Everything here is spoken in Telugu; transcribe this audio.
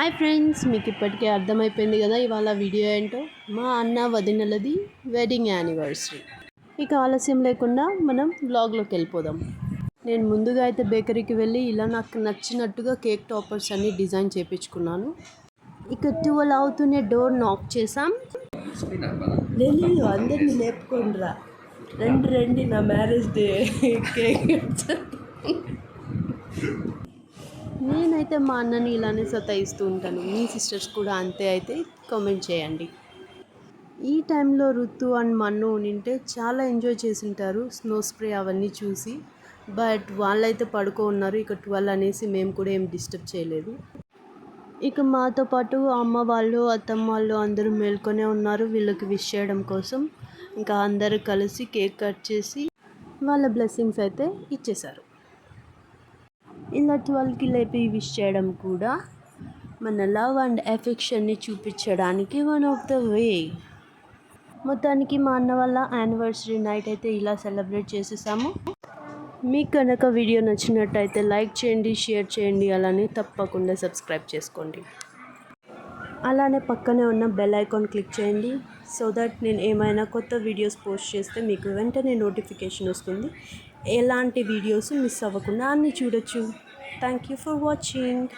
హాయ్ ఫ్రెండ్స్ మీకు ఇప్పటికే అర్థమైపోయింది కదా ఇవాళ వీడియో ఏంటో? మా అన్న వదినలది వెడ్డింగ్ యానివర్సరీ ఇక ఆలస్యం లేకుండా మనం బ్లాగ్లోకి వెళ్ళిపోదాం. నేను ముందుగా అయితే బేకరీకి వెళ్ళి ఇలా నాకు నచ్చినట్టుగా కేక్ టాపర్స్ అన్ని డిజైన్ చేయించుకున్నాను ఇక ట్వెల్వ్ అవుతూనే డోర్ నాక్ చేసాం లేదు అందరినీ లేపుకోండిరా. రండి రండి నా మ్యారేజ్ డే కేక్ అయితే మా అన్నని ఇలానే సతాయిస్తూ ఉంటాను. మీ సిస్టర్స్ కూడా అంతే అయితే కామెంట్ చేయండి. ఈ టైంలో రుతు అండ్ మన్ను ఉంటే చాలా ఎంజాయ్ చేసి ఉంటారు స్నో స్ప్రే అవన్నీ చూసి. బట్ వాళ్ళైతే పడుకో ఉన్నారు ఇక ట్వెల్వ్ అనేసి మేము కూడా ఏం డిస్టర్బ్ చేయలేదు. ఇక మాతో పాటు అమ్మ వాళ్ళు అత్తమ్మ వాళ్ళు అందరూ మేల్కొనే ఉన్నారు వీళ్ళకి విష్ చేయడం కోసం. ఇంకా అందరూ కలిసి కేక్ కట్ చేసి వాళ్ళ బ్లెస్సింగ్స్ అయితే ఇచ్చేశారు. ఇలా ట్వెల్వ్కి లేపి విష్ చేయడం కూడా మన లవ్ అండ్ ఎఫెక్షన్ని చూపించడానికి వన్ ఆఫ్ ద వే. మొత్తానికి మా అన్న వాళ్ళ యానివర్సరీ నైట్ అయితే ఇలా సెలబ్రేట్ చేసేసాము. మీకు కనుక వీడియో నచ్చినట్టయితే లైక్ చేయండి షేర్ చేయండి అలానే తప్పకుండా సబ్స్క్రైబ్ చేసుకోండి. అలానే పక్కనే ఉన్న బెల్ ఐకాన్ క్లిక్ చేయండి. సో దట్ నేను ఏమైనా కొత్త వీడియోస్ పోస్ట్ చేస్తే మీకు వెంటనే నోటిఫికేషన్ వస్తుంది. ఎలాంటి వీడియోస్ మిస్ అవ్వకుండా అన్నీ చూడొచ్చు. Thank you for watching